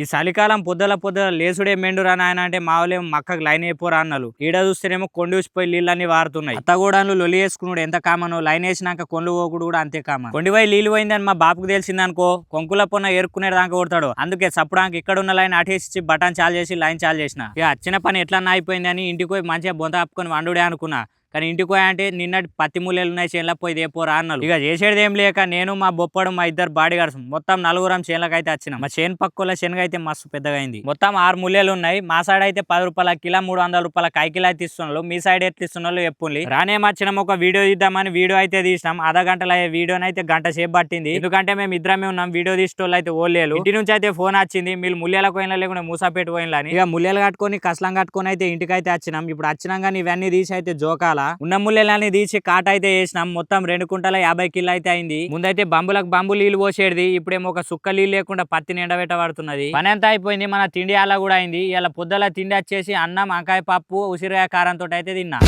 ఈ చలికాలం పొద్దుల పొద్దుల లేసుడే మెండురా నాయన అంటే మా మక్కకు లైన్ అయిపోరా అన్నలు. ఈడ చూస్తేనేమో కొండ ఊసిపోయి నీళ్ళన్నీ వారుతున్నాయి. అత్తగూడలు లొలి వేసుకున్నాడు ఎంత కామను లైన్ వేసినాక కొండలు పోకుడు కూడా అంతే కామన్. కొండిపోయి నీళ్ళు పోయిందని మా బాపుకు తెలిసిందనుకో కొంకుల పొన్న ఏరుకునే దాకా కొడతాడు. అందుకే చప్పుడానికి ఇక్కడ ఉన్న లైన్ అటేసి బటన్ చాలు చేసి లైన్ చాలు చేసిన. ఇక వచ్చిన పని ఎట్లా అయిపోయింది అని ఇంటికి పోయి మంచిగా బొంత ఆపుకొని వండుడే అనుకున్నా. కానీ ఇంటికి పోయి అంటే నిన్నటి పత్తి మూలలు ఉన్నాయి చేనులకు పోయి దేపోరా అన్నారు ఇక చేసేది ఏం లేక నేను మా బొప్పడు మా ఇద్దరు బాడీ గార్డ్స్ మొత్తం నలుగురం చేనులకు అయితే వచ్చినాం. మా చేను పక్కల శనగ అయితే మస్తు పెద్దగా అయింది మొత్తం ఆరు ముల్లెలు ఉన్నాయి. మా సైడ్ అయితే పది రూపాయల కిలో మూడు వందల రూపాయల కైకిలా తీస్తున్నారు. ఇస్తున్నారు మీ సైడ్ ఎట్లా ఇస్తున్నారు చెప్పుండి రానే వచ్చినాం ఒక వీడియో తీద్దామని వీడియో అయితే తీసినాం. అర్ధ గంటల వీడియోని అయితే గంట సేపు పట్టింది. ఎందుకంటే మేము ఇద్దరమే ఉన్నాం వీడియో తీసేటోళ్ళు అయితే ఓలేలు ఇంటి నుంచి అయితే ఫోన్ వచ్చింది మీరు ముల్లెల పోయిన లేకుండా మూసాపేట పోయిన ఇక ముల్లెలు కట్టుకొని కసలం కట్టుకొని అయితే ఇంటికి అయితే వచ్చినాం. ఇప్పుడు వచ్చినాం కానీ ఇవన్నీ తీసి అయితే జోకాల. ఉన్న ముల్లెలని తీసి కాట అయితే వేసినాం మొత్తం రెండు కుంటల యాభై కిలో అయితే అయింది. ముందైతే బంబులకు బంబు నీళ్ళు పోసేది ఇప్పుడేమో ఒక సుక్క నీళ్ళు లేకుండా పత్తిని ఎండబెట్టబడుతున్నది పని ఎంత అయిపోయింది. మన తిండి అలా కూడా అయింది. ఇలా పొద్దుల తిండి వచ్చేసి అన్నం వంకాయ పప్పు ఉసిరికాయ కారంతో అయితే తిన్నా.